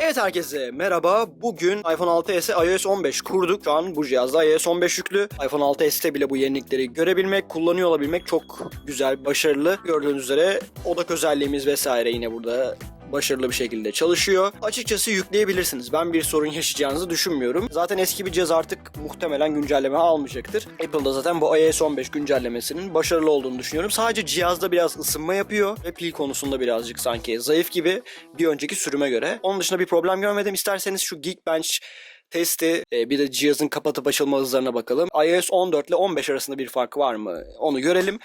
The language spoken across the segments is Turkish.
Evet herkese merhaba. Bugün iPhone 6s'e iOS 15 kurduk. Şu an bu cihazda iOS 15 yüklü. iPhone 6s'te bile bu yenilikleri görebilmek, kullanıyor olabilmek çok güzel, başarılı. Gördüğünüz üzere odak özelliğimiz vesaire yine burada başarılı bir şekilde çalışıyor. Açıkçası yükleyebilirsiniz. Ben bir sorun yaşayacağınızı düşünmüyorum. Zaten eski bir cihaz artık muhtemelen güncelleme almayacaktır. Apple'da zaten bu iOS 15 güncellemesinin başarılı olduğunu düşünüyorum. Sadece cihazda biraz ısınma yapıyor ve pil konusunda birazcık sanki zayıf gibi bir önceki sürüme göre. Onun dışında bir problem görmedim. İsterseniz şu Geekbench testi e, bir de cihazın kapatıp açılma hızlarına bakalım. iOS 14 ile 15 arasında bir fark var mı? Onu görelim.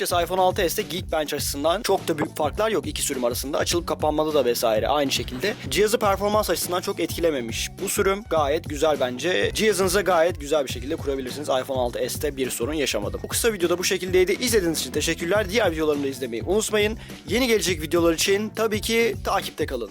Açıkçası iPhone 6s'te Geekbench açısından çok da büyük farklar yok iki sürüm arasında. Açılıp kapanmada da vesaire aynı şekilde. Cihazı performans açısından çok etkilememiş. Bu sürüm gayet güzel bence. Cihazınıza gayet güzel bir şekilde kurabilirsiniz. iPhone 6s'te bir sorun yaşamadım. Bu kısa videoda bu şekildeydi. İzlediğiniz için teşekkürler. Diğer videolarımı da izlemeyi unutmayın. Yeni gelecek videolar için tabii ki takipte kalın.